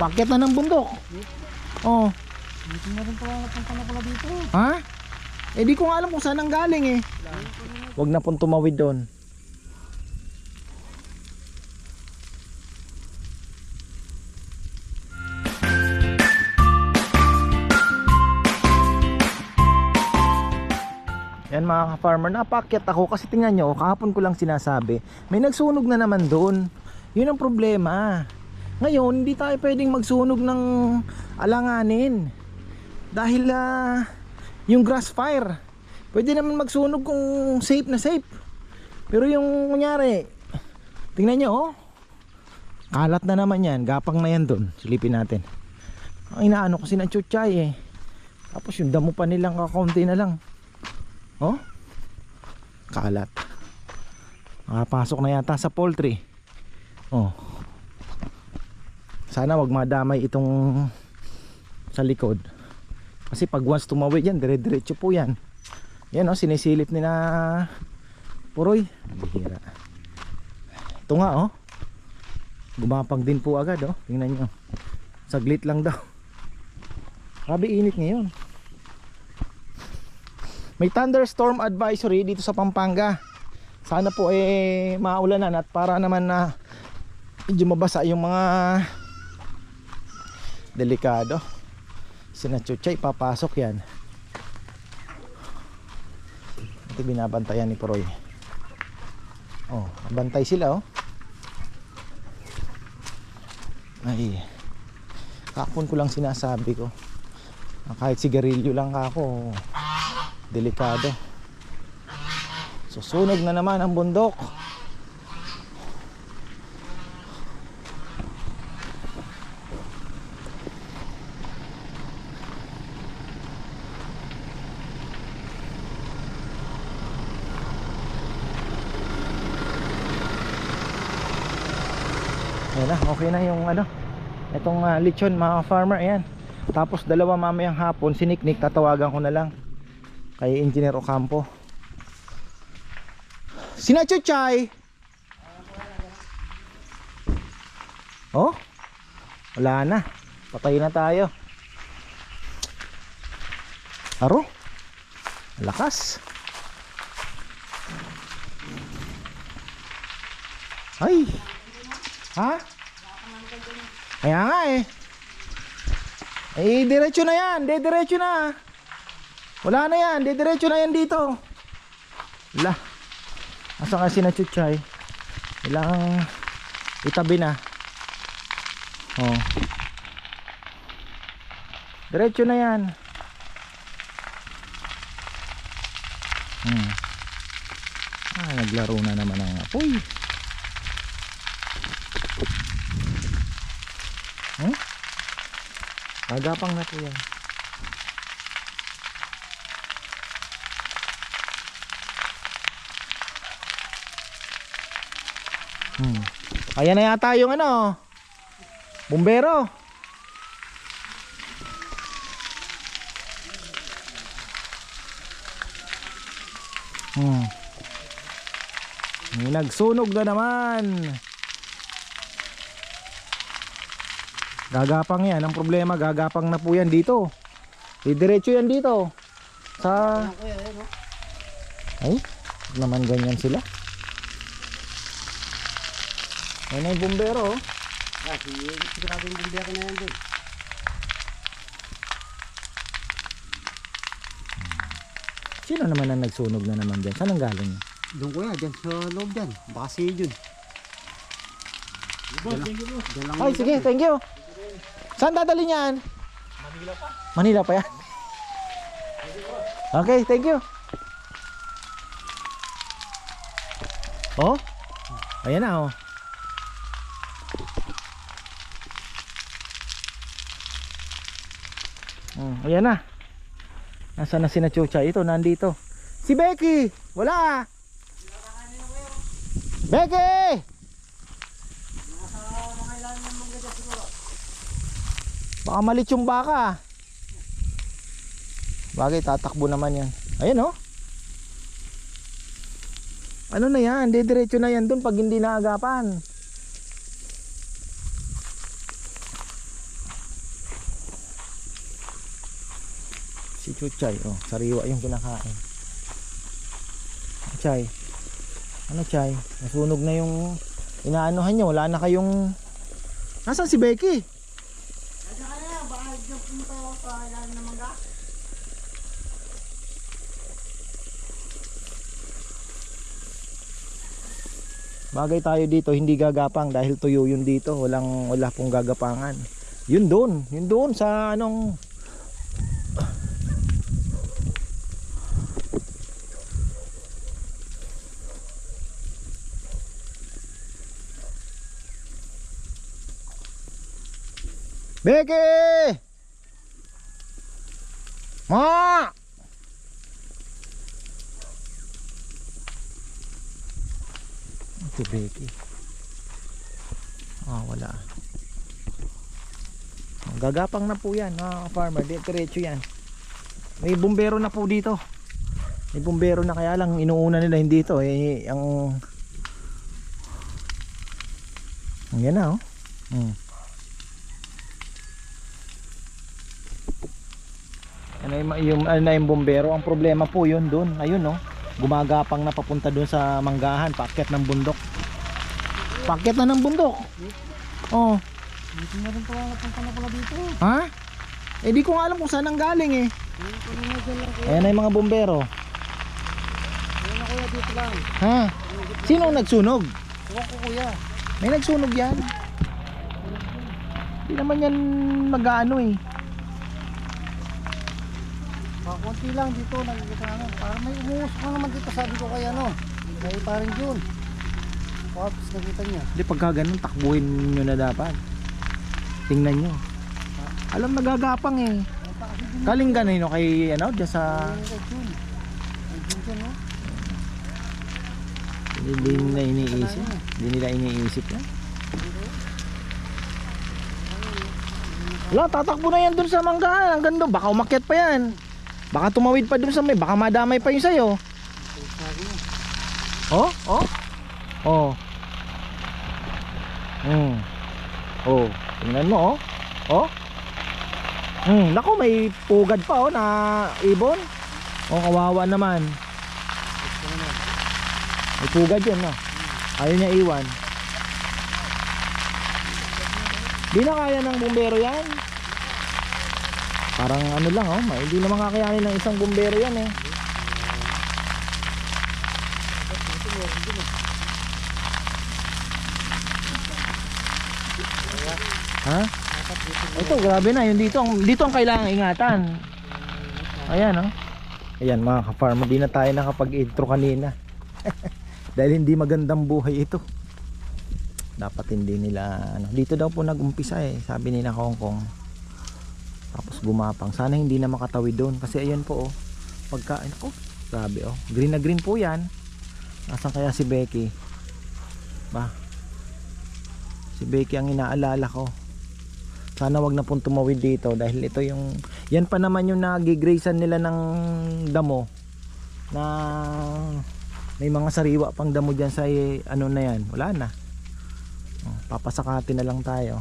Pakyat na ng bundok. Oh. Hindi na rin pala napunta na pala dito. Ha? Eh di ko nga alam kung saan ang galing eh. Huwag na pong tumawid doon. Yan mga ka-farmer, napakyat ako kasi tingnan nyo, kahapon ko lang sinasabi, may nagsunog na naman doon. Yun ang problema. Ngayon, hindi tayo pwedeng magsunog ng alanganin. Dahil ah, yung grass fire, pwede naman magsunog kung safe na safe. Pero yung kunyari, tingnan nyo oh, kalat na naman yan, gapang na yan doon. Silipin natin. Ang inaano ko sinachutchay eh. Tapos yung damo pa nilang kakaunti na lang. Oh, kalat. Nakapasok na yata sa poultry. Oh. Sana wag madamay itong sa likod. Kasi pag once tumawid yan, dire-diretso po yan. Yan oh, sinisilip ni na Puroy. Bihira. Ito nga oh. Gumapang din po agad oh. Tingnan nyo. Saglit lang daw. Grabe init ngayon. May thunderstorm advisory dito sa Pampanga. Sana po eh maulanan at para naman na medyo mabasa yung mga delikado. Sinachuchay, papasok yan. Ito binabantayan ni Proy. Oh, bantay sila oh. Ay. Kapon ko lang sinasabi ko. Ah, Kahit sigarilyo lang ako, delikado. Susunog na naman ang bundok. Na, okay na yung ano Itong ah, lechon mga farmer, ayan. Tapos dalawa mamayang hapon, siniknik, tatawagan ko na lang Kay Engineer Ocampo. Sinachuchay Oh? Wala na. Patay na tayo. Aro? Lakas. Ay! Ha? Kaya nga eh. Eh, diretso na yan. Diretso na. Wala na yan. Diretso na yan dito. Wala. Asa nga si Nachuchay? Kailangan itabi na. Oh. Diretso na yan. Hmm. Ah, naglaro na naman ang apoy. Agapang na po yan. Hmm. Ayan na yata yung ano. Bumbero. Hmm. May nagsunog na naman. Gagapang yan. Ang problema, gagapang na po yan dito. Didiretso yan dito. Sa... Ay, naman ganyan sila. Ayun na yung bumbero. oh. Ah, si sigurado yung bumbero na yan din. Sino naman ang nagsunog na naman dyan? Saan ang galing? Doon kuya, dyan sa loob dyan. Baka si Jun. Ay, sige, thank you. Saan dadali niyan? Manila pa. Manila pa yan? Okay, thank you. Oh? Ayan na, oh. Hmm, ayan na. Nasaan na si Nachucha? Ito, nandito. Si Becky! Wala! Becky! Baka malit yung baka. Bagay, tatakbo naman yan. Ayan oh. Ano na yan? Didiretso na yan dun pag hindi naagapan. Si Chuchay, oh, sariwa yung kinakain. Chay. Ano Chay? Nasunog na yung inaanuhan niya. Wala na kayong... Nasaan si Becky? Bagay tayo dito, hindi gagapang dahil tuyo yun dito, walang wala pong gagapangan. Yun doon, yun doon sa anong Becky! Ma! Ito Becky. Ah, wala. Gagapang na po yan, mga farmer. Di- Diretso yan. May bumbero na po dito. May bumbero na kaya lang inuuna nila hindi ito. Eh, ang... Ang yan na, oh. Hmm. Ano yung, yung, ano na yung bombero? Ang problema po yun doon. Ayun no. Gumagapang na papunta doon sa manggahan. Paket ng bundok. Paket na ng bundok. Oh. Dito na rin pala napunta na pala dito. Ha? Eh di ko nga alam kung saan ang galing eh. Ayan na yung mga bombero. Ayun na kuya, dito lang. Ha? Sino ang nagsunog? Huwag ko kuya. May nagsunog yan. Hindi naman yan mag-ano eh. Kakunti lang dito, nakikita namin. Para may umuusok na naman dito, sabi ko kay ano. Kay paring Jun. Pops, nakita niya. Hindi pagka ganun, takbuhin nyo na dapat. Tingnan nyo. Alam nagagapang eh. Kaling ganun no, kay ano, dyan sa... Hindi nila iniisip. Hindi nila iniisip yan. Wala, tatakbo na yan dun sa manggahan. Ang ganda, baka umakyat pa yan. Baka tumawid pa dun sa may, baka madamay pa yun sa'yo. Oh, oh. Oh. Hmm. Oh, tingnan mo oh. Oh. Hmm, nako may pugad pa oh na ibon. Oh, kawawa naman. May pugad yun no. Ayaw niya iwan. Di na kaya ng bumbero yan. Parang ano lang oh, hindi naman kakayanin ng isang bumbero yan eh. Ha? Ito, grabe na. Yung dito, ang, dito ang kailangan ingatan. Ayan, oh. Ayan, mga ka-farmer. Di na tayo nakapag-intro kanina. Dahil hindi magandang buhay ito. Dapat hindi nila, ano. Dito daw po nag-umpisa eh. Sabi nila Hong Kong. Tapos gumapang. Sana hindi na makatawid doon. Kasi ayan po, oh. Pagka, oh, grabe, oh. Green na green po yan. Nasaan kaya si Becky? Ba? Si Becky ang inaalala ko sana wag na pong tumawid dito dahil ito yung yan pa naman yung nagigraysan nila ng damo na may mga sariwa pang damo dyan sa eh, ano na yan wala na oh, papasakatin na lang tayo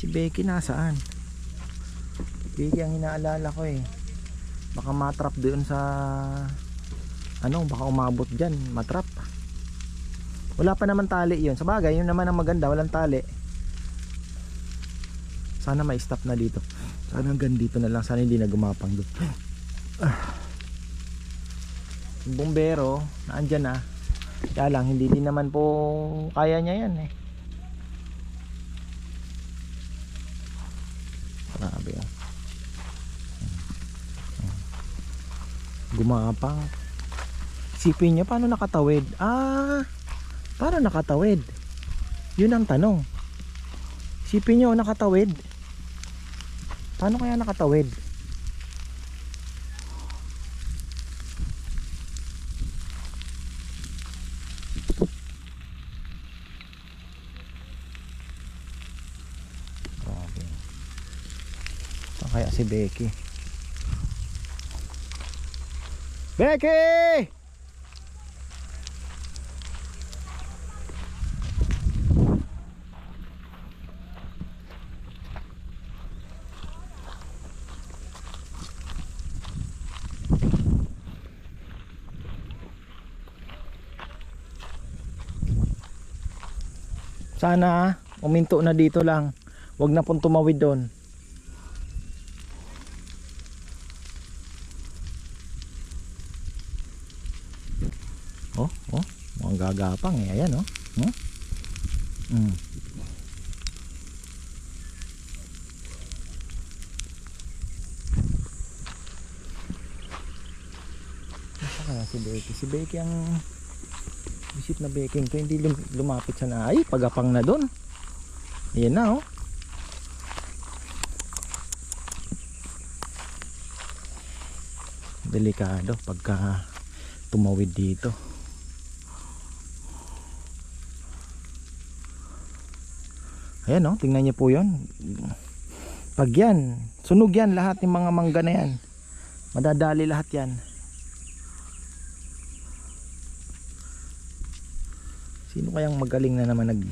si Becky nasaan Becky ang inaalala ko eh baka matrap doon sa ano baka umabot dyan matrap wala pa naman tali yun. Sa bagay, yun naman ang maganda. Walang tali. Sana may stop na dito. Sana hanggang dito na lang. Sana hindi na gumapang doon. Ah. Bumbero, naandyan na. Kaya lang, hindi din naman po kaya niya yan eh. Grabe oh. Gumapang. Isipin niya, paano nakatawid? Ah, Paano nakatawid? Yun ang tanong. Sipin nyo, nakatawid. Paano kaya nakatawid? Kaya si Becky? Becky! Sana uminto na dito lang. Huwag na pong tumawid doon. Mukhang gagapang eh. Ayan oh. Hmm? Mm. Nasa kaya si Becky? Si Becky ang visit na Becky to hindi lum- lumapit sa na. Ay, pagapang na doon. Ayan na oh. Delikado pagka tumawid dito. Ayan oh, tingnan niyo po 'yon. Pag yan, sunog yan lahat ng mga mangga na yan. Madadali lahat yan. Sino kayang magaling na naman nag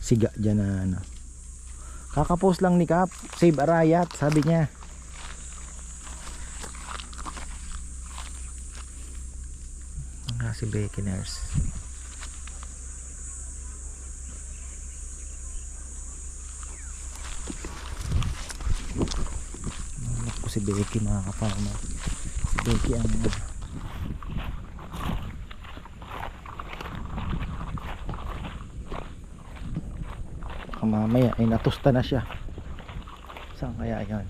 siga dyan na ano. Kakapost lang ni Kap, save a riot, sabi niya. Nga si Becky si Becky mga kaparma. Si Becky ang Baka mamaya ay natusta na siya. Saan kaya yan?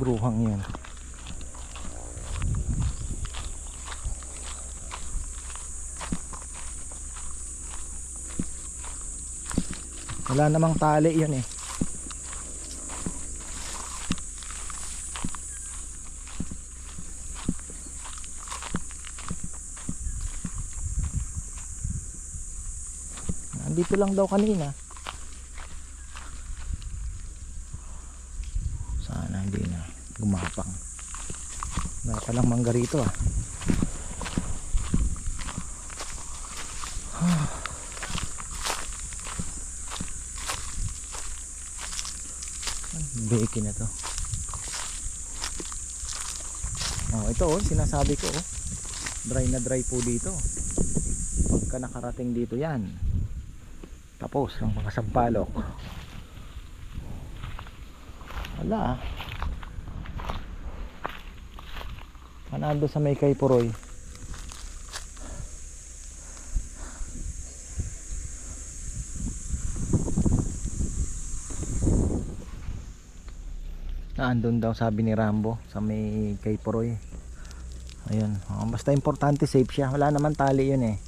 Bruhang yan. Wala namang tali yun eh. Andito lang daw kanina. Sana hindi na gumapang. Wala palang mangga rito ah. Beke na to. Oh, ito oh, sinasabi ko oh. Dry na dry po dito. Pagka nakarating dito 'yan. Tapos ang mga sampalok. Wala ah. Panado sa may kay Puroy. Naandun daw sabi ni Rambo sa may kay Puroy. Ayun, oh, basta importante safe siya. Wala naman tali 'yun eh.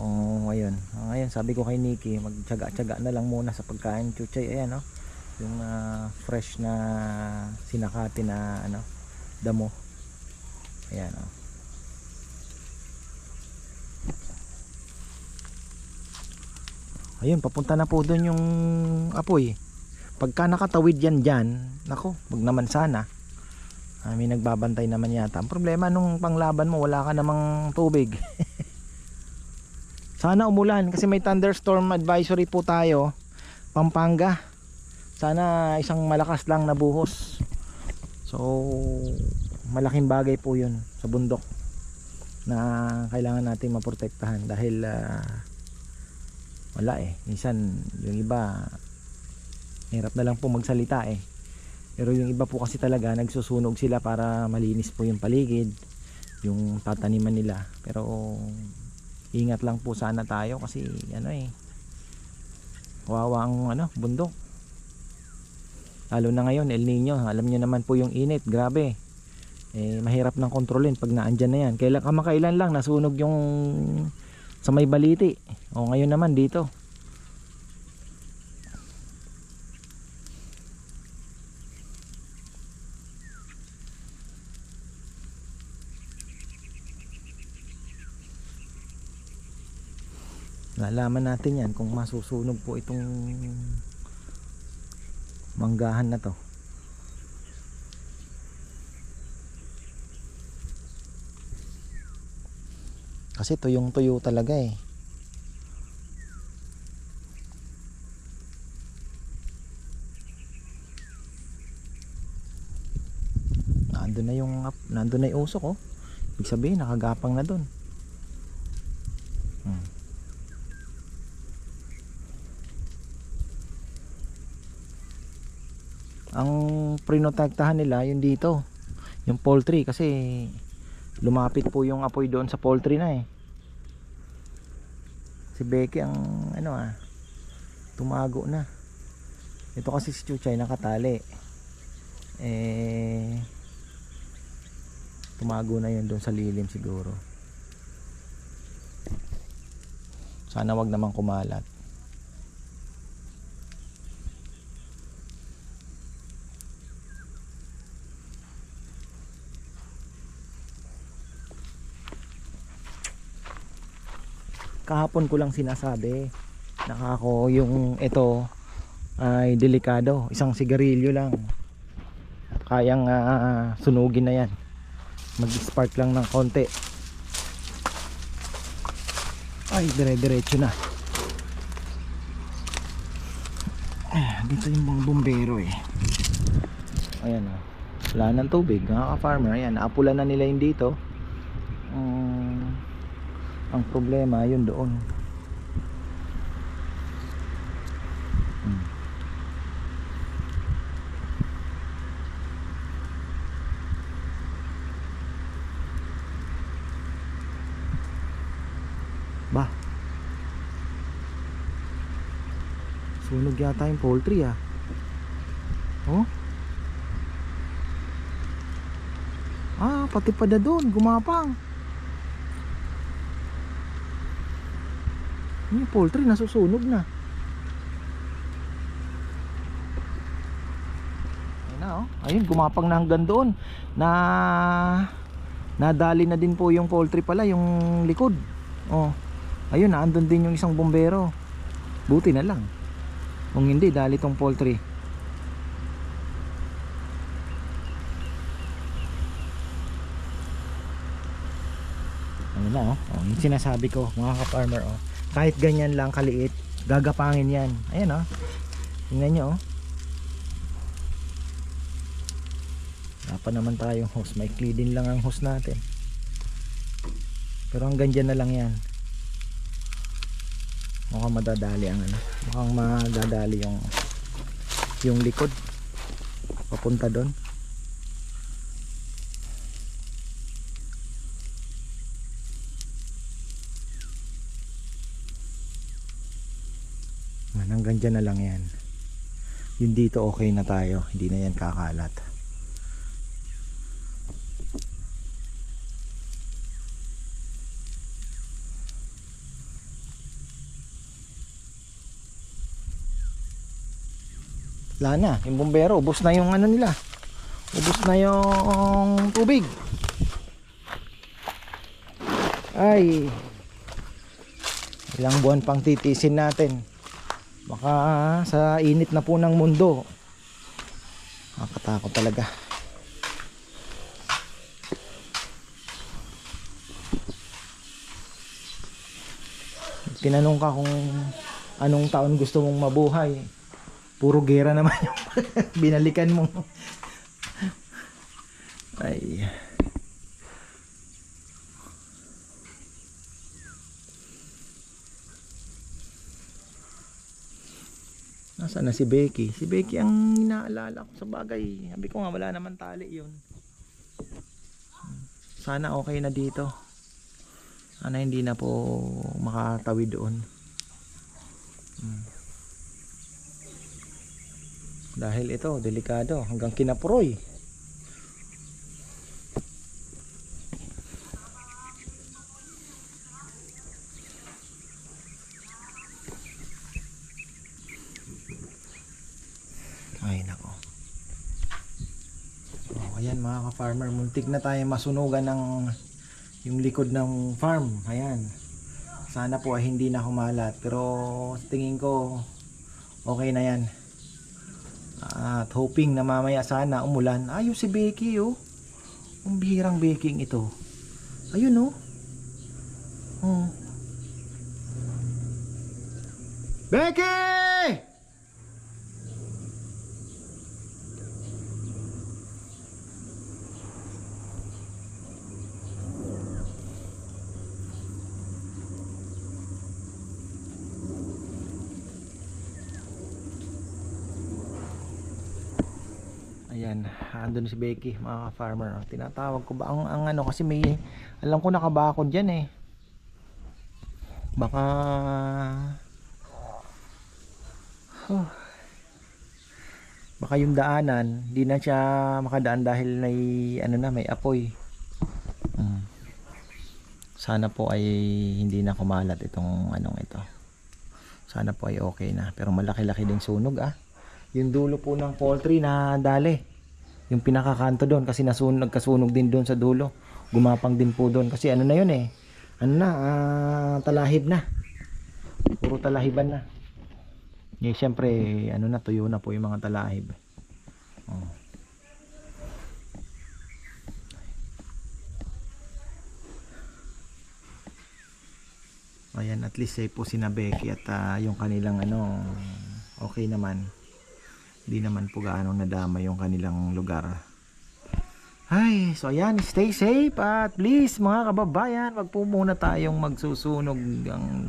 Oh, ayun. Oh, ayun, sabi ko kay Nikki, magtiyaga-tiyaga na lang muna sa pagkain chuchay. Ayan, oh. Yung ah, fresh na sinakati na ano, damo. Ayan, oh. Ayun, papunta na po doon yung apoy. Pagka nakatawid yan dyan, nako, wag naman sana. Ah, may nagbabantay naman yata. Ang problema nung panglaban mo, wala ka namang tubig. Sana umulan kasi may thunderstorm advisory po tayo. Pampanga. Sana isang malakas lang na buhos. So, malaking bagay po 'yun sa bundok na kailangan natin maprotektahan dahil ah, wala eh. Minsan yung iba hirap na lang po magsalita eh. Pero yung iba po kasi talaga nagsusunog sila para malinis po yung paligid, yung tataniman nila. Pero ingat lang po sana tayo kasi ano eh kawawa ang ano bundok. Lalo na ngayon El Nino alam nyo naman po yung init grabe. Eh mahirap nang kontrolin pag naandyan na yan. Kailan kamakailan lang nasunog yung sa may baliti. O ngayon naman dito Lalaman natin yan kung masusunog po itong manggahan na to. Kasi tuyong tuyo talaga eh. Nandun na yung nandun na yung usok oh. Ibig sabihin nakagapang na dun. Hmm. ang prinotektahan nila yung dito yung poultry kasi lumapit po yung apoy doon sa poultry na eh. Si Becky ang ano ah tumago na. Ito kasi si Chuchay nakatali. Eh tumago na yun doon sa lilim siguro. Sana wag naman kumalat kahapon ko lang sinasabi nakako yung ito ay delikado. Isang sigarilyo lang. Kayang ah, sunugin na yan. Mag spark lang ng konti. Ay dire diretso na. Ah, dito yung mga bumbero eh. Ayan o wala ng tubig mga ka-farmer. Ayan naapulan na nila yung dito. Um, ang problema yun doon Hmm. Ba. Sunog yata yung poultry ah. Oh. Ah, pati pada doon, gumapang. Yung poultry nasusunog na. Ayun na oh. Ayun, gumapang na hanggang doon. Na nadali na din po yung poultry pala, yung likod. Oh. Ayun, naandun din yung isang bombero. Buti na lang. Kung hindi, dali tong poultry. Ayun na oh. oh yung sinasabi ko, mga ka-farmer oh. Kahit ganyan lang kaliit, gagapangin yan. Ayan oh. Tingnan nyo oh. Wala pa naman tayong hose. May din lang ang hose natin. Pero hanggang dyan na lang yan. Mukhang madadali ang ano. Mukhang madadali yung yung likod. Papunta doon. Man, hanggang dyan na lang yan. Yung dito okay na tayo. Hindi na yan kakalat. Wala na, yung bumbero, ubos na yung ano nila. Ubos na yung tubig. Ay. Ilang buwan pang titisin natin. Baka sa init na po ng mundo. Nakakatakot talaga. Tinanong ka kung anong taon gusto mong mabuhay puro gera naman yung binalikan mo ay Nasaan na si Becky? Si Becky ang inaalala ko sa bagay. Sabi ko nga wala naman tali yun. Sana okay na dito. Sana hindi na po makatawid doon. Hmm. Dahil ito, delikado. Hanggang kinapuroy. Ay, nako. Oh, ka-farmer, muntik na tayo masunugan ng yung likod ng farm. Ayan. Sana po ay hindi na humalat. Pero tingin ko okay na yan. At hoping na mamaya sana umulan. Ayun si Becky oh. Ang bihirang baking ito. Ayun oh. Oh. Becky! Ayan, andun si Becky, mga farmer. Tinatawag ko ba ang, ang ano kasi may alam ko nakabakod diyan eh. Baka Huh. Baka yung daanan, di na siya makadaan dahil may ano na, may apoy. Mm. Sana po ay hindi na kumalat itong anong ito. Sana po ay okay na. Pero malaki-laki din sunog ah. Yung dulo po ng poultry na dali. Yung pinakakanto doon kasi nasunog, nagkasunog din doon sa dulo. Gumapang din po doon kasi ano na yun eh. Ano na, ah, talahib na. Puro talahiban na. Eh, syempre, ano na, tuyo na po yung mga talahib. Oh. Ayan, at least safe po si Becky at ah, yung kanilang ano, okay naman. Hindi naman po gaano nadama yung kanilang lugar. Ay, so ayan, stay safe at please mga kababayan, wag po muna tayong magsusunog ang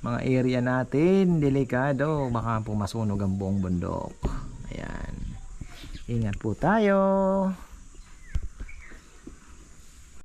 mga area natin. Delikado, baka po masunog ang buong bundok. Ayan. Ingat po tayo.